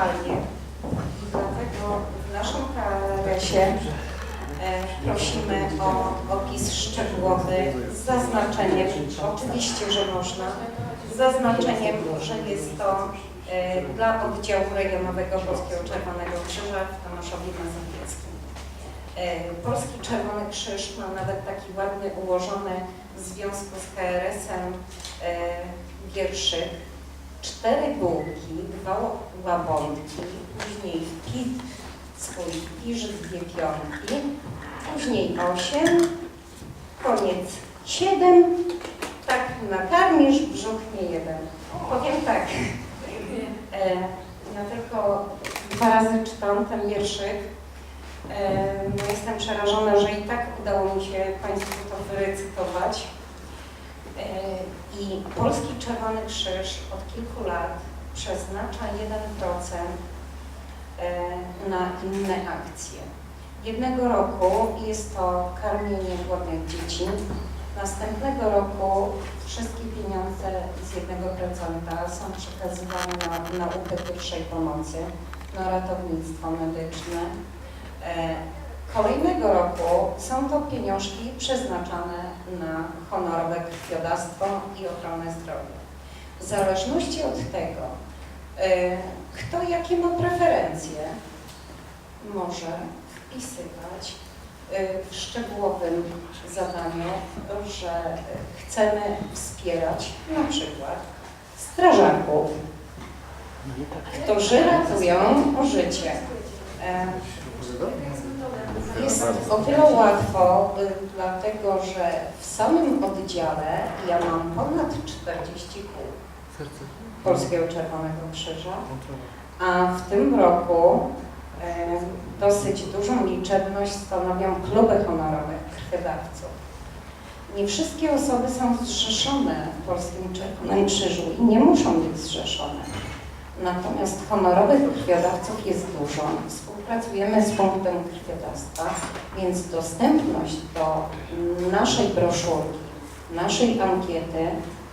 lokalnie. Dlatego w naszym KRS-ie e, prosimy o opis szczegółowy z zaznaczeniem, oczywiście, że można, z zaznaczeniem, że jest to e, dla oddziału rejonowego Polskiego Czerwonego Krzyża w Tomaszowie Mazowieckim. E, Polski Czerwony Krzyż ma nawet taki ładny ułożony w związku z KRS-em wierszyk. Cztery bułki, dwa łabądki, później pit swój pisz dwie pionki, później osiem, koniec siedem, tak nakarmisz, brzuch nie jeden. Powiem tak, e, ja tylko dwa razy czytam ten wierszyk, E, no Jestem przerażona, że i tak udało mi się Państwu to wyrecytować. E, I Polski Czerwony Krzyż od kilku lat przeznacza 1% e, na inne akcje. Jednego roku jest to karmienie głodnych dzieci, następnego roku wszystkie pieniądze z 1% są przekazywane na naukę pierwszej pomocy, na ratownictwo medyczne, E, Kolejnego roku są to pieniążki przeznaczane na honorowe krwiodawstwo i ochronę zdrowia. W zależności od tego, e, kto jakie ma preferencje, może wpisywać e, w szczegółowym zadaniu, że e, chcemy wspierać na przykład strażaków, którzy ratują życie. Jest o tyle łatwo, y, dlatego że w samym oddziale ja mam ponad 40 kół. Polskiego Czerwonego Krzyża, a w tym roku e, dosyć dużą liczebność stanowią kluby honorowe krwiodawców. Nie wszystkie osoby są zrzeszone w Polskim Czerwonym Krzyżu i nie muszą być zrzeszone. Natomiast honorowych krwiodawców jest dużo. Współpracujemy z punktem krwiodawstwa, więc dostępność do naszej broszurki, naszej ankiety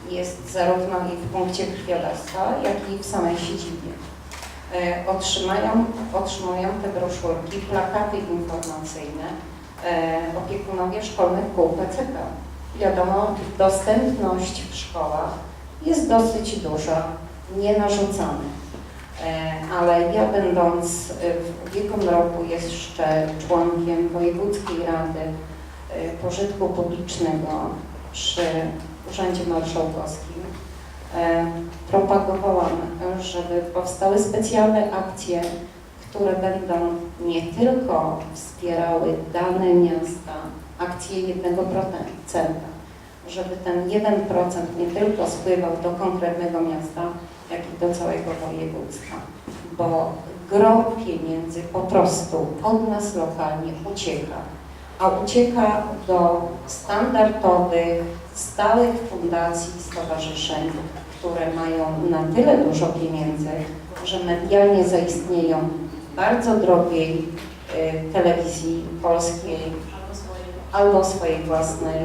jest zarówno i w punkcie krwiodawstwa, jak i w samej siedzibie. E, Otrzymają, otrzymują te broszurki, plakaty informacyjne e, opiekunowie szkolnych kół PCK. Wiadomo, dostępność w szkołach jest dosyć duża, nie narzucamy. E, ale ja będąc e, w ubiegłym roku jeszcze członkiem Wojewódzkiej Rady e, Pożytku Publicznego przy Urzędzie Marszałkowskim, propagowałam, żeby powstały specjalne akcje, które będą nie tylko wspierały dane miasta, akcje 1%, żeby ten 1% nie tylko spływał do konkretnego miasta, jak i do całego województwa, bo gro pieniędzy po prostu od nas lokalnie ucieka, a ucieka do standardowych, stałych fundacji, stowarzyszeń, które mają na tyle dużo pieniędzy, że medialnie zaistnieją bardzo drogiej y, telewizji polskiej albo swojej własnej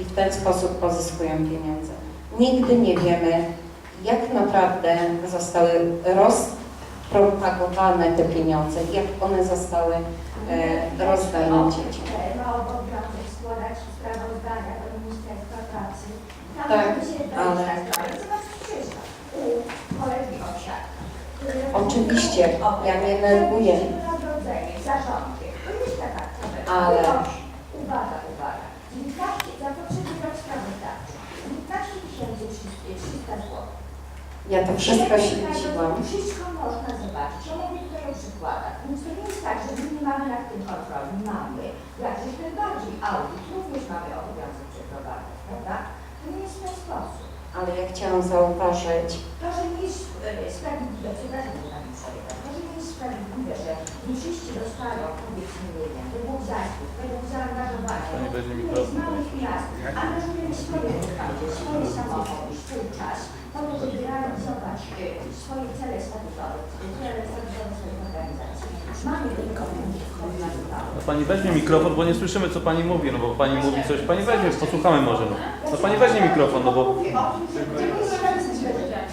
i w ten sposób pozyskują pieniądze. Nigdy nie wiemy, jak naprawdę zostały rozpropagowane te pieniądze, jak one zostały e, rozdane dzieciom. Składać sprawozdania do Ministerstwa Pracy. Tam Tak, ale-. Oczywiście, ja nie neguję. Ale- Proszę, Ja to wszystko śledziłam. Wszystko można zobaczyć. Ja mówię tutaj o przykładach. Więc to nie jest tak, że my nie mamy nad tym kontroli. Mamy. Jak tym bardziej audyt również mamy obowiązek przeprowadzać, prawda? To nie jest w ten sposób. Ale ja chciałam zauważyć, To, że nie jest e, sprawiedliwe, przepraszam, że Pani przerywa, to, że nie jest wszyscy dostają, powiedzmy, nie wiem, według zasług, według zaangażowania, Pani weźmie z mikrofon. małych miast, swoje swoje samochody, swój czas, po to, żeby realizować e, swoje cele statutowe, cele statutowe swoich organizacji. Mamy tylko No pani weźmie mikrofon, bo nie słyszymy co pani mówi, no bo pani mówi coś, pani weźmie, posłuchamy może, no. No pani weźmie mikrofon, no bo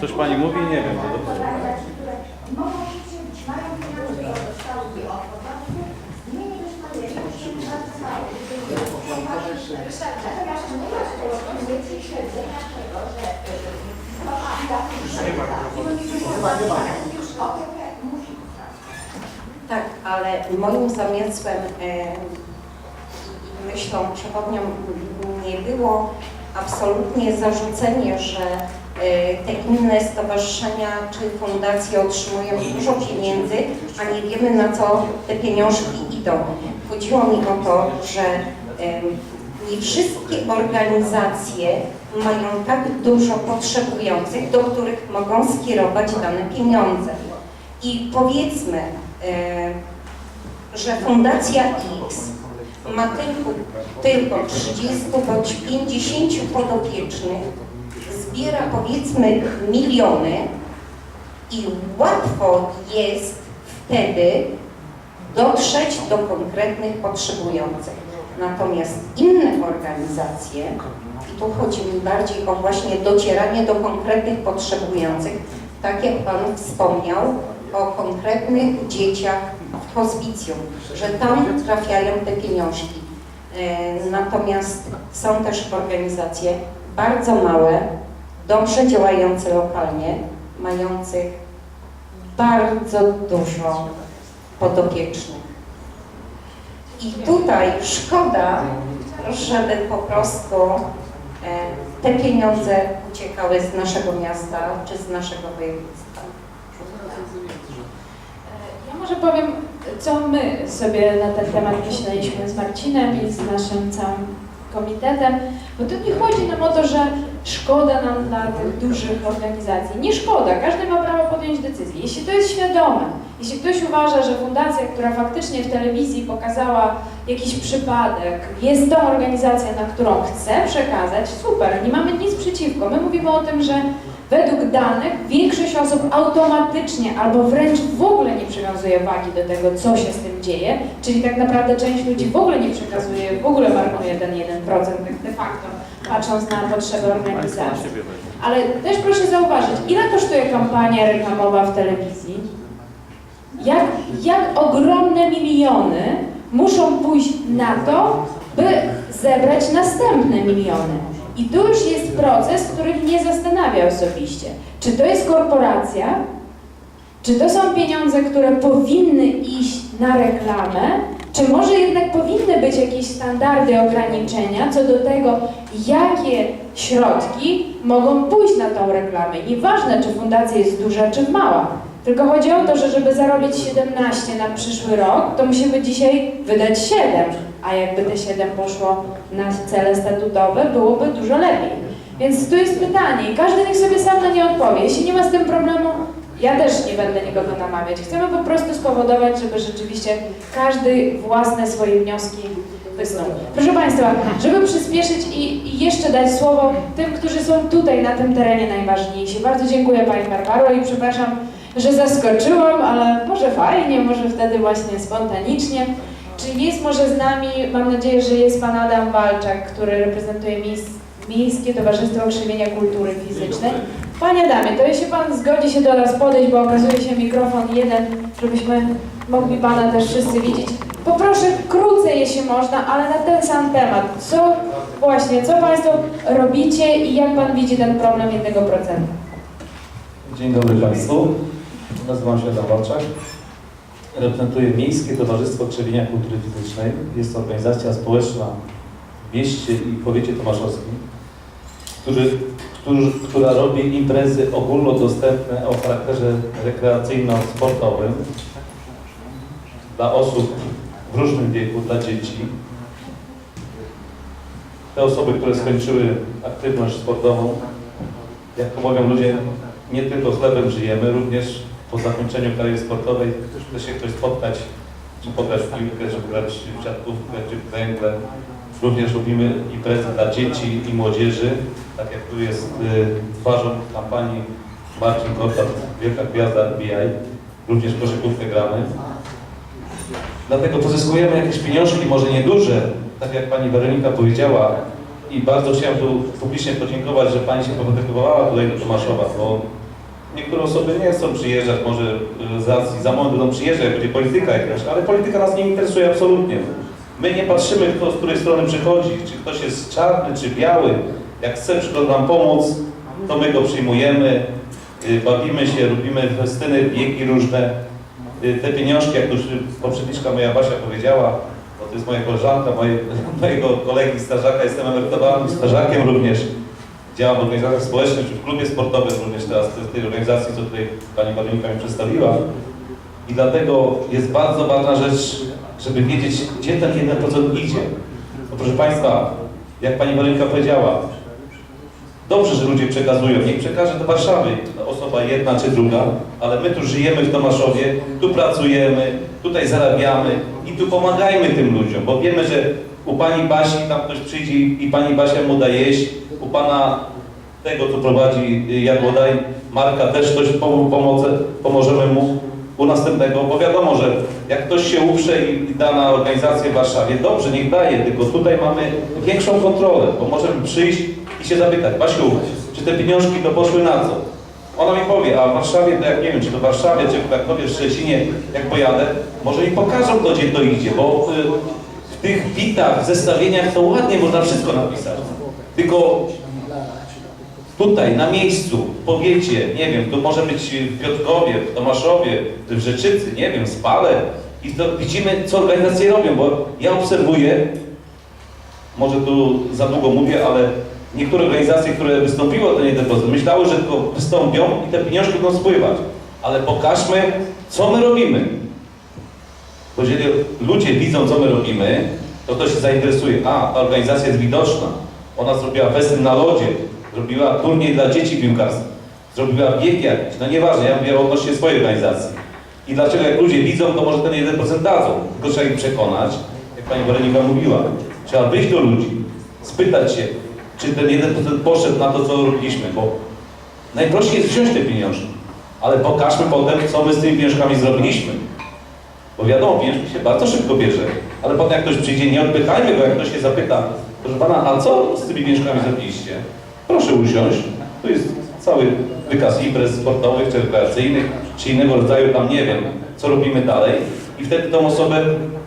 coś pani mówi, nie wiem, no dobrze. Organizacji, które mogą być mają pieniądze od dostawu i od podatku, my nie dostajemy, musimy bardzo mało. Natomiast my rozpoczynamy śledzenia tego, że no, a ja już OPP musi Tak, ale moim zamysłem, i myślą przewodnią nie było absolutnie zarzucenie, że e, te inne stowarzyszenia czy fundacje otrzymują dużo pieniędzy, a nie wiemy na co te pieniążki idą. Chodziło mi o to, że nie wszystkie organizacje mają tak dużo potrzebujących, do których mogą skierować dane pieniądze. I powiedzmy, e, że Fundacja X ma tylko, tylko 30 bądź 50 podopiecznych, zbiera powiedzmy miliony i łatwo jest wtedy dotrzeć do konkretnych potrzebujących. Natomiast inne organizacje, i tu chodzi mi bardziej o właśnie docieranie do konkretnych potrzebujących, tak jak Pan wspomniał, o konkretnych dzieciach w hospicjum, że tam trafiają te pieniążki. E, Natomiast są też organizacje bardzo małe, dobrze działające lokalnie, mających bardzo dużo podopiecznych. I tutaj szkoda, żeby po prostu e, te pieniądze uciekały z naszego miasta czy z naszego województwa. Ja może powiem, co my sobie na ten temat myśleliśmy z Marcinem i z naszym całym komitetem, bo tu nie chodzi nam o to, że szkoda nam dla tych dużych organizacji. Nie szkoda, każdy ma prawo podjąć decyzję. Jeśli to jest świadome, jeśli ktoś uważa, że fundacja, która faktycznie w telewizji pokazała jakiś przypadek, jest tą organizacją, na którą chce przekazać, super, nie mamy nic przeciwko. My mówimy o tym, że Według danych większość osób automatycznie albo wręcz w ogóle nie przywiązuje wagi do tego, co się z tym dzieje, czyli tak naprawdę część ludzi w ogóle nie przekazuje, w ogóle markuje ten 1% tak de facto, patrząc na potrzeby organizacji. Ale też proszę zauważyć, ile kosztuje kampania reklamowa w telewizji? Jak, ogromne miliony muszą pójść na to, by zebrać następne miliony. I tu już jest proces, który mnie zastanawia osobiście. Czy to jest korporacja? Czy to są pieniądze, które powinny iść na reklamę? Czy może jednak powinny być jakieś standardy ograniczenia co do tego, jakie środki mogą pójść na tą reklamę? Nieważne, czy fundacja jest duża, czy mała. Tylko chodzi o to, że żeby zarobić 17 na przyszły rok, to musimy dzisiaj wydać 7. A jakby te 7 poszło na cele statutowe, byłoby dużo lepiej. Więc tu jest pytanie i każdy niech sobie sam na nie odpowie. Jeśli nie ma z tym problemu, ja też nie będę nikogo namawiać. Chcemy po prostu spowodować, żeby rzeczywiście każdy własne swoje wnioski wysnuł. Proszę Państwa, żeby przyspieszyć i, i jeszcze dać słowo tym, którzy są tutaj na tym terenie najważniejsi. Bardzo dziękuję Pani Barbaro i przepraszam, że zaskoczyłam, ale może fajnie, może wtedy właśnie spontanicznie. Czy jest może z nami, mam nadzieję, że jest Pan Adam Walczak, który reprezentuje Miejskie Towarzystwo Krzywienia Kultury Fizycznej. Panie Adamie, to jeśli Pan zgodzi się do nas podejść, bo okazuje się mikrofon jeden, żebyśmy mogli Pana też wszyscy widzieć. Poproszę krócej, jeśli można, ale na ten sam temat. Co właśnie, co Państwo robicie i jak Pan widzi ten problem 1%? Dzień dobry Państwu. Nazywam się Adam Walczak. Reprezentuję Miejskie Towarzystwo Krzewienia Kultury Fizycznej. Jest to organizacja społeczna w mieście i powiecie tomaszowskim, który, który, która robi imprezy ogólnodostępne o charakterze rekreacyjno-sportowym dla osób w różnym wieku, dla dzieci. Te osoby, które skończyły aktywność sportową, jak to mówią ludzie, nie tylko chlebem żyjemy, również po zakończeniu kariery sportowej chce się ktoś spotkać, czy pograć w piłkę, czy grać w siatkówkę, czy w węgle. Również robimy imprezy dla dzieci i młodzieży, tak jak tu jest y, twarzą kampanii Marcin Gortat, Wielka Gwiazda FBI. Również koszykówkę gramy. Dlatego pozyskujemy jakieś pieniążki, może nieduże, tak jak Pani Weronika powiedziała, i bardzo chciałem tu publicznie podziękować, że Pani się podegowała tutaj do Tomaszowa, bo niektóre osoby nie chcą przyjeżdżać, może racji za moment będą przyjeżdżać, jak będzie polityka jakaś, ale polityka nas nie interesuje absolutnie. My nie patrzymy, kto z której strony przychodzi, czy ktoś jest czarny, czy biały. Jak chce przychodzi nam pomóc, to my go przyjmujemy, y, bawimy się, robimy festyny, biegi różne. Y, Te pieniążki, jak już poprzedniczka moja Basia powiedziała, bo to jest moja koleżanka, moje, mojego kolegi strażaka, jestem emerytowanym strażakiem również. Działam w organizacjach społecznych, czy w klubie sportowym również teraz, w tej organizacji, co tutaj Pani Weronika mi przedstawiła. I dlatego jest bardzo ważna rzecz, żeby wiedzieć, gdzie ten 1% idzie. Bo proszę Państwa, jak Pani Weronika powiedziała, dobrze, że ludzie przekazują, niech przekaże do Warszawy osoba jedna czy druga, ale my tu żyjemy w Tomaszowie, tu pracujemy, tutaj zarabiamy i tu pomagajmy tym ludziom, bo wiemy, że u Pani Basi tam ktoś przyjdzie i Pani Basia mu da jeść, u Pana tego, co prowadzi y, Jadłodaj, Marka też coś pom- pomoże, pomożemy mu u następnego, bo wiadomo, że jak ktoś się uprze i da na organizację w Warszawie, dobrze, niech daje, tylko tutaj mamy większą kontrolę, bo możemy przyjść i się zapytać, Basiu, czy te pieniążki to poszły na co? Ona mi powie, a w Warszawie, to jak nie wiem, czy to w Warszawie, czy w Krakowie, w Szczecinie, jak pojadę, może mi pokażą gdzie to idzie, bo y, w tych bitach, zestawieniach to ładnie można wszystko napisać. Tylko tutaj, na miejscu, w powiecie, nie wiem, to może być w Piotrkowie, w Tomaszowie, w Rzeczycy, nie wiem, w Spale i to widzimy, co organizacje robią, bo ja obserwuję, może tu za długo mówię, ale niektóre organizacje, które wystąpiły o ten 1%, myślały, że tylko wystąpią i te pieniążki będą spływać. Ale pokażmy, co my robimy. Bo jeżeli ludzie widzą, co my robimy, to to się zainteresuje. A, ta organizacja jest widoczna. Ona zrobiła festyn na lodzie, zrobiła turniej dla dzieci piłkarskich, zrobiła bieg jakiś. No nieważne, ja mówię odnośnie swojej organizacji. I dlaczego jak ludzie widzą, to może ten 1% dadzą. Tylko trzeba ich przekonać, jak pani Weronika mówiła. Trzeba wyjść do ludzi, spytać się, czy ten 1% poszedł na to, co robiliśmy, bo najprościej jest wziąć te pieniążki, ale pokażmy potem, co my z tymi pieniążkami zrobiliśmy. Bo wiadomo, pieniążki się bardzo szybko bierze, ale potem jak ktoś przyjdzie, nie odpychajmy go, jak ktoś się zapyta, proszę pana, a co z tymi pieniążkami zrobiliście? Proszę usiąść, tu jest cały wykaz imprez sportowych czy rekreacyjnych, czy innego rodzaju, tam nie wiem, co robimy dalej. I wtedy tą osobę,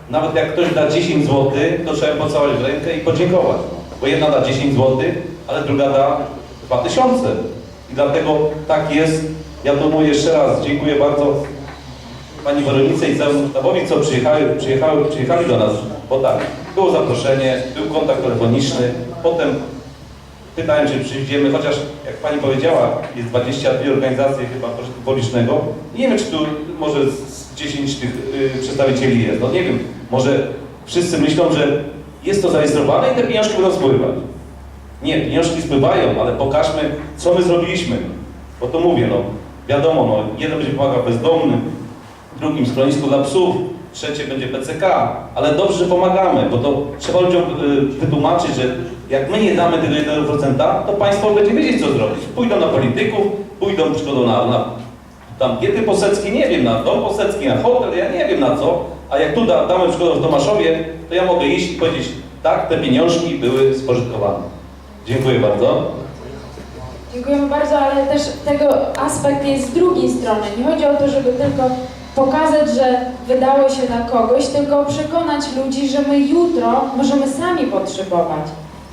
nawet jak ktoś da 10 zł, to trzeba pocałować w rękę i podziękować. Bo jedna da 10 zł, ale druga da 2000. I dlatego tak jest. Ja to mówię jeszcze raz, dziękuję bardzo Pani Weronice i całemu sztabowi, co przyjechały, przyjechały, przyjechali do nas, bo tak, było zaproszenie, był kontakt telefoniczny, potem pytałem, czy przyjdziemy, chociaż jak Pani powiedziała, jest 22 organizacje chyba pożytku publicznego. Nie wiem, czy tu może z 10 tych y, przedstawicieli jest, no nie wiem, może wszyscy myślą, że jest to zarejestrowane i te pieniążki będą spływać. Nie, pieniążki spływają, ale pokażmy, co my zrobiliśmy. Bo to mówię, no, wiadomo, no, jeden będzie pomagał bezdomnym, drugim schronisku dla psów, trzecie będzie PCK, ale dobrze, że pomagamy, bo to trzeba ludziom y, wytłumaczyć, że jak my nie damy tego 1%, to państwo będzie wiedzieć, co zrobić. Pójdą na polityków, pójdą przychodzą na, na tam diety poseckie, nie wiem, na dom posecki, na hotel, ja nie wiem na co, a jak tu da, damy przykład w Tomaszowie, to ja mogę iść i powiedzieć, tak, te pieniążki były spożytkowane. Dziękuję bardzo. Dziękujemy bardzo, ale też tego aspekt jest z drugiej strony. Nie chodzi o to, żeby tylko pokazać, że wydało się na kogoś, tylko przekonać ludzi, że my jutro możemy sami potrzebować.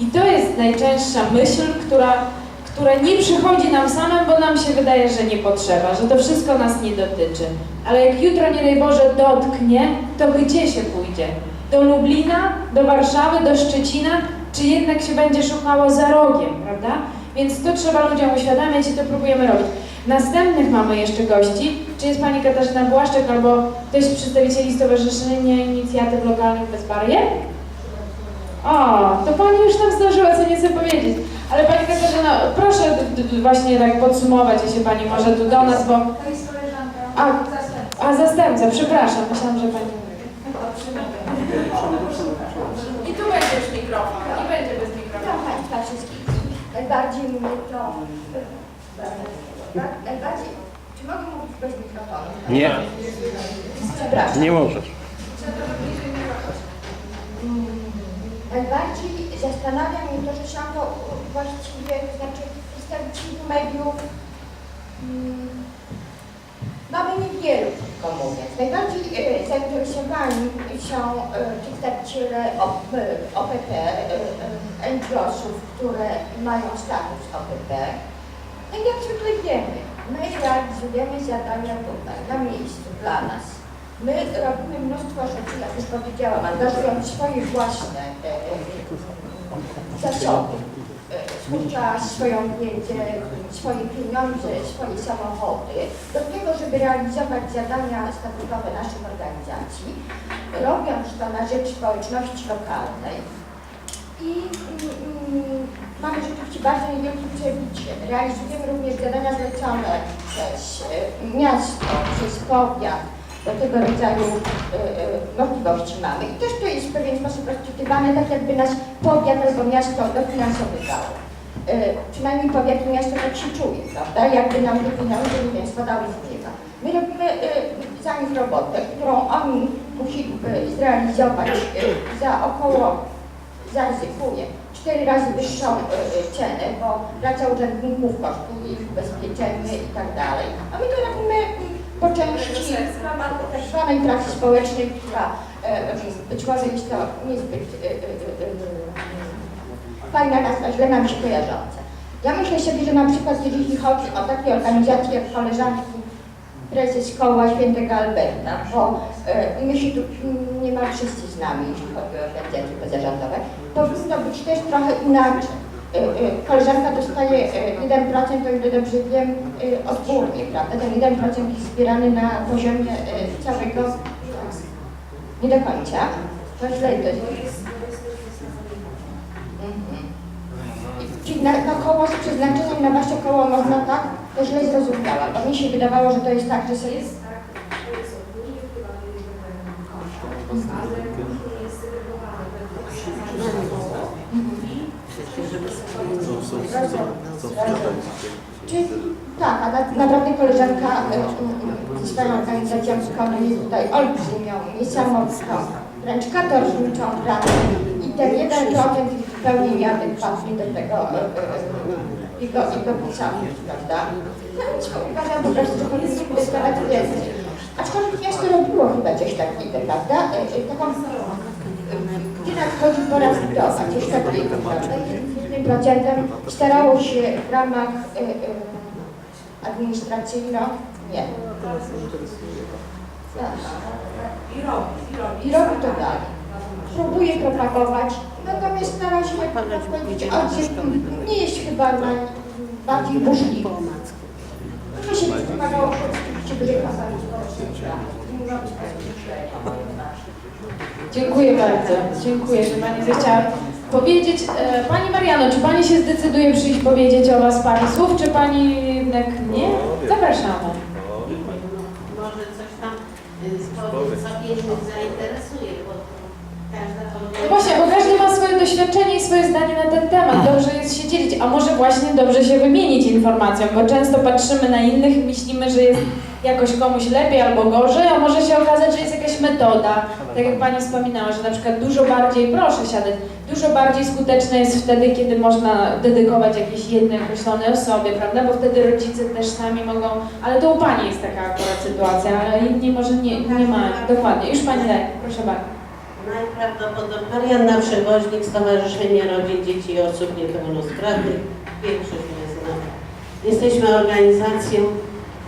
I to jest najczęstsza myśl, która, która nie przychodzi nam samym, bo nam się wydaje, że nie potrzeba, że to wszystko nas nie dotyczy. Ale jak jutro, nie daj Boże, dotknie, to gdzie się pójdzie? Do Lublina, do Warszawy, do Szczecina, czy jednak się będzie szukało za rogiem, prawda? Więc to trzeba ludziom uświadamiać i to próbujemy robić. Następnych mamy jeszcze gości. Czy jest Pani Katarzyna Błaszczyk albo ktoś z przedstawicieli Stowarzyszenia Inicjatyw Lokalnych Bez Barier? O, to Pani już nam zdążyła co nieco powiedzieć. Ale Pani Katarzyna, proszę właśnie tak podsumować, jeśli Pani może tu do nas, bo... To jest koleżanka A, zastępca. a zastępca, przepraszam, myślałam, że Pani... I tu będzie już mikrofon, i będzie bez Witam Państwa wszystkich. Najbardziej mnie to... Najbardziej... Czy mogę mówić bez mikrofonu? Nie, Przepraszam. nie możesz. Mm, Najbardziej zastanawia mnie to, że są to właściwie, to znaczy przedstawicieli mediów mm, mamy niewielu, krótko mówiąc. Najbardziej e, zainteresowani są e, przedstawiciele OP, OPP, e, NGO-sów, które mają status OPP. No i jak zwykle wiemy, my realizujemy zadania tutaj, na miejscu, dla nas. My robimy mnóstwo rzeczy, jak już powiedziałam, angażując swoje własne e, zasoby, e, czas, swoją wiedzę, swoje pieniądze, swoje samochody, do tego, żeby realizować zadania statutowe naszych organizacji, robiąc to na rzecz społeczności lokalnej. I mm, mamy rzeczywiście bardzo niewielkie przebicie. Realizujemy również zadania zlecone przez e, miasto, przez powiat. Do tego rodzaju e, e, możliwości mamy. I też to jest w pewien sposób rozczytywane, tak jakby nas powiat albo miasto dofinansowywało. E, przynajmniej powiat i miasto tak się czuje, prawda? Jakby nam wiem, spadały z nieba. My robimy e, za nich robotę, którą oni musieliby zrealizować e, za około zaryzykuję, cztery razy wyższą e, e, cenę, bo praca urzędników kosztuje ich ubezpieczenie i tak dalej. A my to robimy mm, po części zwanej pracy społecznej, która e, być może jest to niezbyt fajna nazwa, źle nam się kojarząca. Ja myślę sobie, że na przykład jeżeli chodzi o takie organizacje jak koleżanki prezes koła świętego Alberta, bo e, my się tu mm, niemal wszyscy znamy, jeśli chodzi o organizacje pozarządowe, powinno być też trochę inaczej. E, e, koleżanka dostaje e, 1%, o ile dobrze wiem, e, odgórnie, prawda? Ten 1% jest zbierany na poziomie e, całego... Nie do końca. To źle to jest. Mhm. Czyli na, na koło z przeznaczeniem na wasze koło można tak? To źle zrozumiała, bo mi się wydawało, że to jest tak, że sobie... Jest tak, to jest ogólnie wpływany jeden koszt, ale później jest segregowane według koło Czyli tak, a na, naprawdę koleżanka y, swoją organizacją wykonuje tutaj olbrzymią, niesamowitą, wręcz katorżniczą pracę i ten jeden procent jest zupełnie nieadekwatny do tego y, y, jego, jego pisania, prawda? No więc uważam po prostu, że powinniśmy dostawać więcej. Aczkolwiek miasto robiło chyba coś takiego, prawda? Taką, y, gdzie nadchodzi pora budowa, coś takiego, prawda? I jednym procentem starało się w ramach y, y, administracyjno, nie. i robi, i robi. I robi to dalej. Próbuje propagować, natomiast na razie, jak odzew nie jest chyba najbardziej burzliwy. To się wymagało dużej kampanii społecznej. Nie robić Dziękuję bardzo. Dziękuję, że Pani zechciała powiedzieć. E, Pani Mariano, czy Pani się zdecyduje przyjść powiedzieć o Was parę słów, czy Pani jednak nie? Zapraszamy. Może coś tam y, powie, co innych zainteresuje, bo każda No organizacja... właśnie, bo każdy ma swoje doświadczenie i swoje zdanie na ten temat. Dobrze jest się dzielić, a może właśnie dobrze się wymienić informacją, bo często patrzymy na innych i myślimy, że jest jakoś komuś lepiej albo gorzej, a może się okazać, że jest jakaś metoda, tak jak Pani wspominała, że na przykład dużo bardziej, proszę siadać, dużo bardziej skuteczne jest wtedy, kiedy można dedykować jakiejś jednej określonej osobie, prawda, bo wtedy rodzice też sami mogą, ale to u Pani jest taka akurat sytuacja, ale inni może nie, nie mają, dokładnie, już Pani daje, proszę bardzo. Najprawdopodobniej Marianna Przewoźnik, Stowarzyszenie Rodzin Dzieci i Osób Niepełnosprawnych. Większość mnie zna. Jesteśmy organizacją,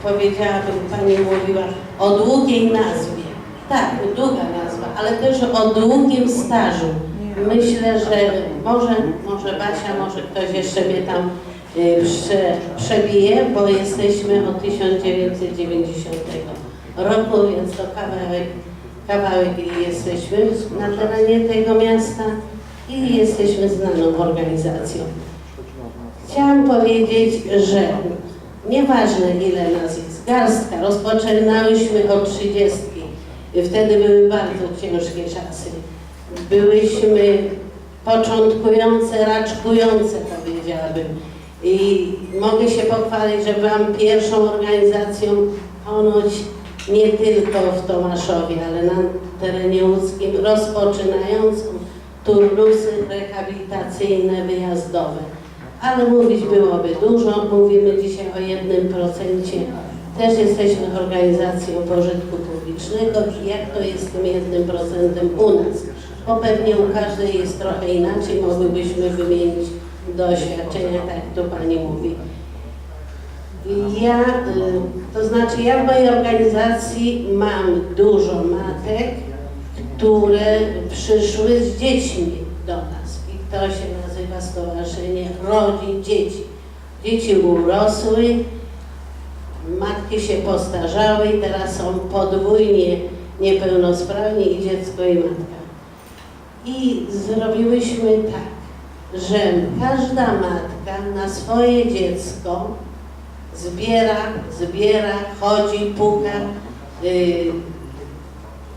powiedziałabym, Pani mówiła, o długiej nazwie. Tak, długa nazwa, ale też o długim stażu. Myślę, że może, może Basia, może ktoś jeszcze mnie tam y, prze, przebije, bo jesteśmy od 1990 roku, więc to kawałek kawałek i jesteśmy na terenie tego miasta i jesteśmy znaną organizacją. Chciałam powiedzieć, że nieważne ile nas jest, garstka, rozpoczynałyśmy od trzydziestki. Wtedy były bardzo ciężkie czasy. Byłyśmy początkujące, raczkujące powiedziałabym. I mogę się pochwalić, że byłam pierwszą organizacją ponoć nie tylko w Tomaszowie, ale na terenie łódzkim rozpoczynającą turnusy rehabilitacyjne wyjazdowe. ale mówić byłoby dużo. Mówimy dzisiaj o jednym procencie. Też jesteśmy organizacją pożytku publicznego i jak to jest z tym jednym procentem u nas? Bo pewnie u każdej jest trochę inaczej, mogłybyśmy wymienić doświadczenia, tak jak tu Pani mówi. Ja, y, to znaczy ja w mojej organizacji mam dużo matek, które przyszły z dziećmi do nas i to się nazywa Stowarzyszenie Rodzin Dzieci. Dzieci urosły, matki się postarzały i teraz są podwójnie niepełnosprawni i dziecko i matka. I zrobiłyśmy tak, że każda matka na swoje dziecko zbiera, zbiera, chodzi, puka, yy,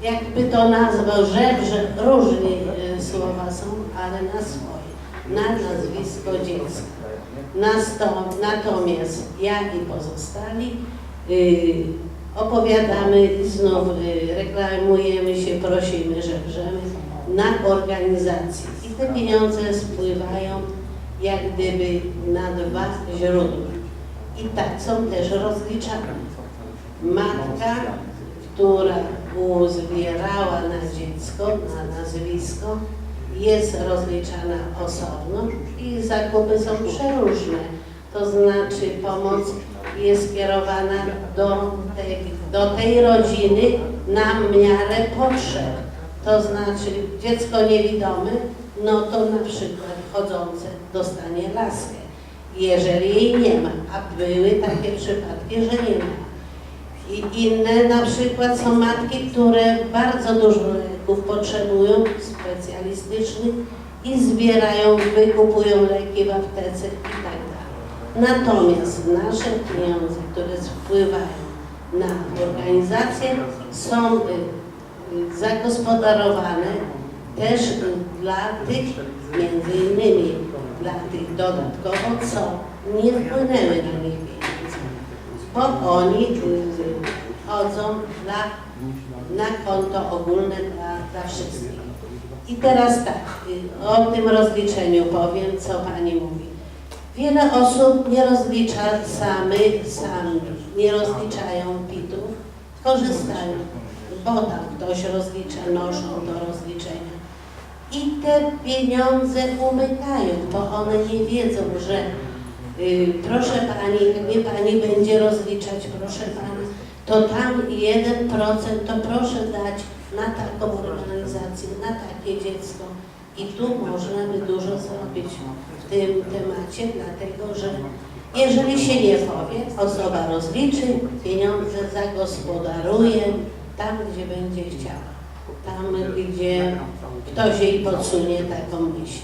jakby to nazwał, żebrze, różne yy, słowa są, ale na swoje, na nazwisko dziecka. Natomiast ja i pozostali yy, opowiadamy, znów yy, reklamujemy się, prosimy, żebrzemy na organizacji. I te pieniądze spływają jak gdyby na dwa źródła. I tak są też rozliczane. Matka, która uzbierała na dziecko, na nazwisko, jest rozliczana osobno i zakupy są przeróżne. To znaczy pomoc jest skierowana do tej, do tej rodziny na miarę potrzeb. To znaczy dziecko niewidome, no to na przykład chodzące dostanie laskę jeżeli jej nie ma, a były takie przypadki, że nie ma. I inne na przykład są matki, które bardzo dużo leków potrzebują, specjalistycznych i zbierają, wykupują leki w aptece i tak dalej. Natomiast nasze pieniądze, które wpływają na organizację są y, y, zagospodarowane też dla tych, między innymi dodatkowo, co nie wpłynęły na nich pieniądze, bo oni chodzą dla, na konto ogólne dla, dla wszystkich. I teraz tak, o tym rozliczeniu powiem, co Pani mówi. Wiele osób nie rozlicza samy, sami, nie rozliczają PIT-ów, korzystają, bo tam ktoś rozlicza, noszą do rozliczenia. I te pieniądze umykają, bo one nie wiedzą, że y, proszę Pani, mnie Pani będzie rozliczać, proszę Pana, to tam 1% to proszę dać na taką organizację, na takie dziecko. I tu można by dużo zrobić w tym temacie, dlatego że jeżeli się nie powie, osoba rozliczy, pieniądze zagospodaruje tam, gdzie będzie chciała. Tam, gdzie ktoś jej podsunie taką myśl.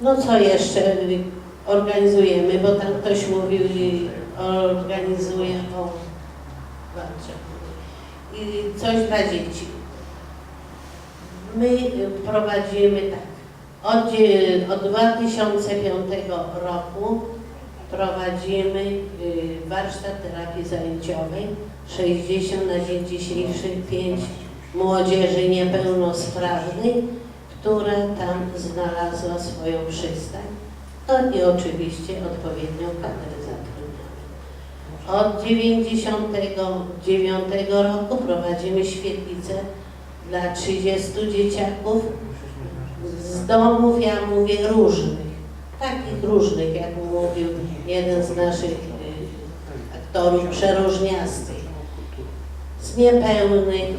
No co jeszcze organizujemy, bo tam ktoś mówił i organizuje o walce. I coś dla dzieci. My prowadzimy tak. Od, dzie- od 2005 roku prowadzimy y, warsztat terapii zajęciowej. 60 na dzień dzisiejszy 5 młodzieży niepełnosprawnej, która tam znalazła swoją przystań. No i oczywiście odpowiednią kadrę zatrudnioną. Od 99 roku prowadzimy świetlicę dla 30 dzieciaków z domów, ja mówię, różnych. Takich różnych, jak mówił jeden z naszych y, aktorów, przeróżniastych. Z niepełnych,